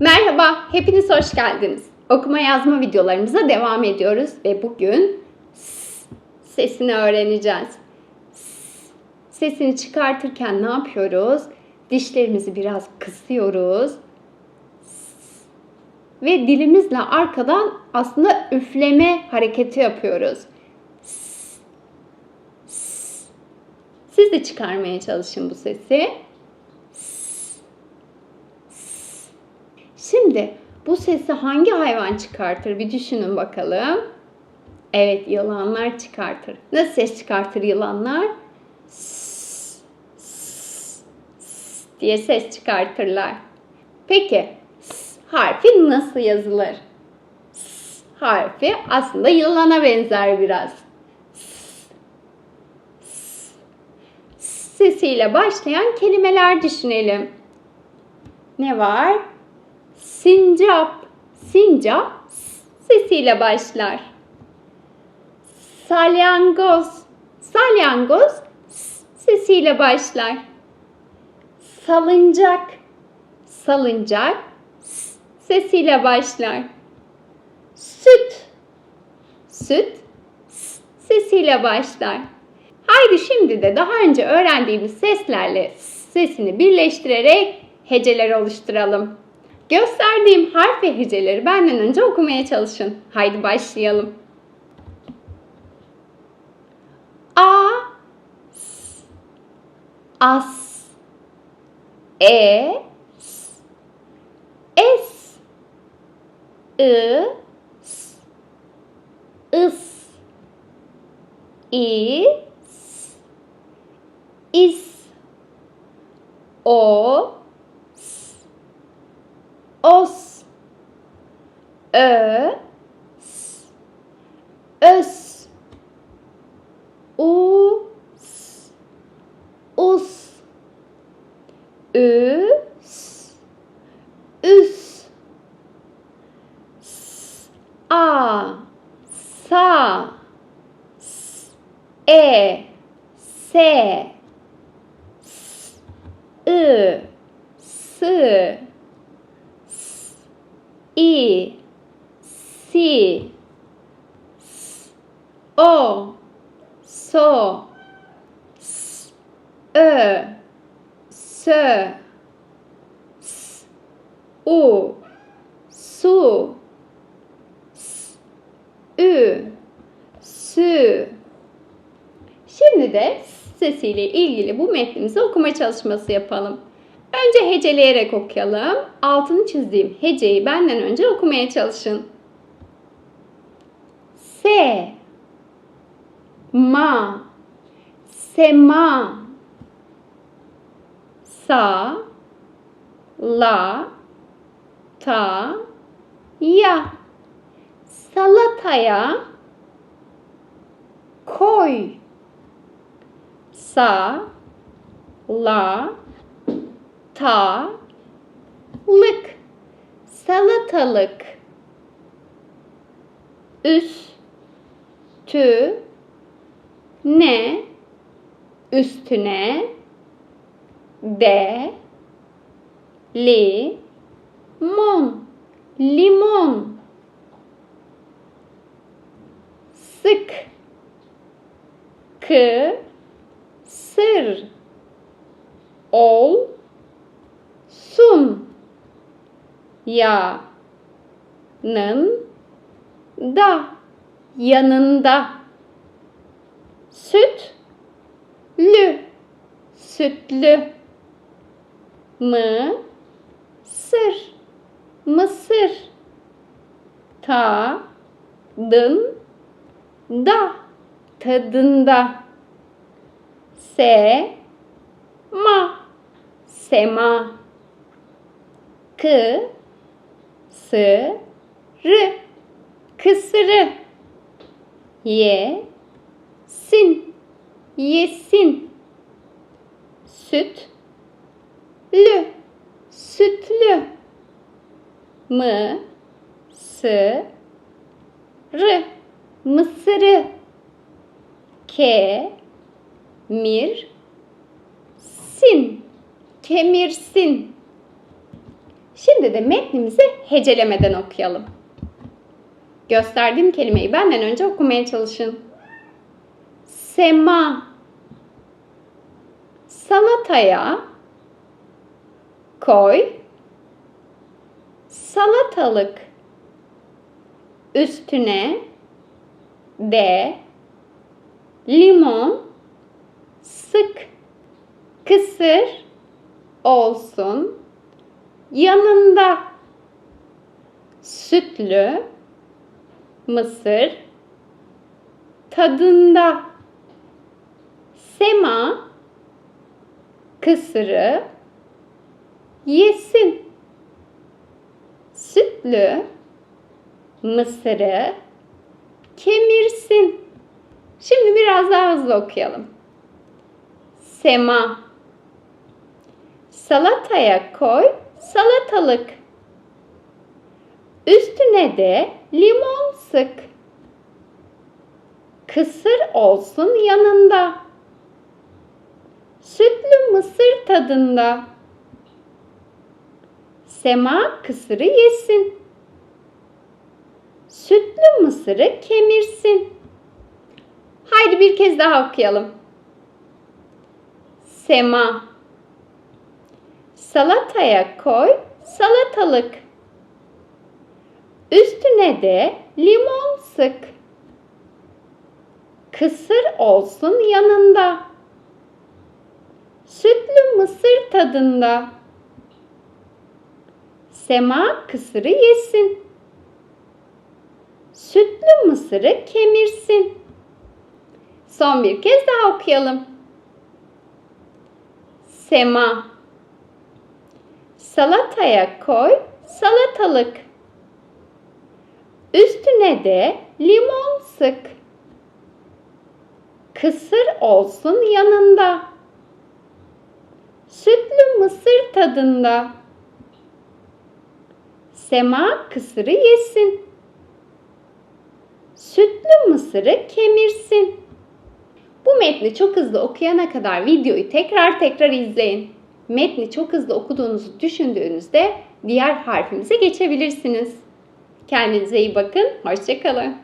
Merhaba, hepiniz hoş geldiniz. Okuma yazma videolarımıza devam ediyoruz ve bugün sesini öğreneceğiz. Sesini çıkartırken ne yapıyoruz? Dişlerimizi biraz kısıyoruz. Ve dilimizle arkadan aslında üfleme hareketi yapıyoruz. Siz de çıkarmaya çalışın bu sesi. Şimdi bu sesi hangi hayvan çıkartır bir düşünün bakalım. Evet yılanlar çıkartır. Nasıl ses çıkartır yılanlar? S, s, s diye ses çıkartırlar. Peki s harfi nasıl yazılır? S harfi aslında yılana benzer biraz. S, sesiyle başlayan kelimeler düşünelim. Ne var? Sincap. Sincap sesiyle başlar. Salyangoz. Salyangoz sesiyle başlar. Salıncak. Salıncak sesiyle başlar. Süt. Süt sesiyle başlar. Haydi şimdi de daha önce öğrendiğimiz seslerle sesini birleştirerek heceler oluşturalım. Gösterdiğim harf ve heceleri benden önce okumaya çalışın. Haydi başlayalım. A s, as e s, es ı s, ıs i is o os. Ö. S, ös. U. S, us. Ü. S, üs. S, sa. S, e. Se s, ı sı i, si, s, o, so, s, ö, sö, s, u, su, s, ü, sü. Şimdi de sesiyle ilgili bu metnimizi okuma çalışması yapalım. Önce heceleyerek okuyalım. Altını çizdiğim heceyi benden önce okumaya çalışın. Se ma sema sa la ta ya salataya koy sa la ta. Lık salatalık. Üstü. Ne? Üstüne. De li mon. Limon. Sık. Kı. Sır. Ol sun. Ya nın da yanında. Süt lü sütlü. Mı sır mısır. Ta dın da tadında se ma sema kı sı rı kısırı. Ye sin yesin. Süt lü sütlü. Mı sı rı mısırı. Ke mir sin kemirsin Şimdi de metnimizi hecelemeden okuyalım. Gösterdiğim kelimeyi benden önce okumaya çalışın. Sema Salataya koy salatalık üstüne de limon sık kısır olsun yanında sütlü mısır tadında sema kısırı yesin sütlü mısırı kemirsin. Şimdi biraz daha hızlı okuyalım. Sema Salataya koy salatalık. Üstüne de limon sık. Kısır olsun yanında. Sütlü mısır tadında. Sema kısırı yesin. Sütlü mısırı kemirsin. Haydi bir kez daha okuyalım. Sema Salataya koy salatalık. Üstüne de limon sık. Kısır olsun yanında. Sütlü mısır tadında. Sema kısırı yesin. Sütlü mısırı kemirsin. Son bir kez daha okuyalım. Sema Salataya koy salatalık. Üstüne de limon sık. Kısır olsun yanında. Sütlü mısır tadında. Sema kısırı yesin. Sütlü mısırı kemirsin. Bu metni çok hızlı okuyana kadar videoyu tekrar tekrar izleyin. Metni çok hızlı okuduğunuzu düşündüğünüzde diğer harfimize geçebilirsiniz. Kendinize iyi bakın. Hoşçakalın.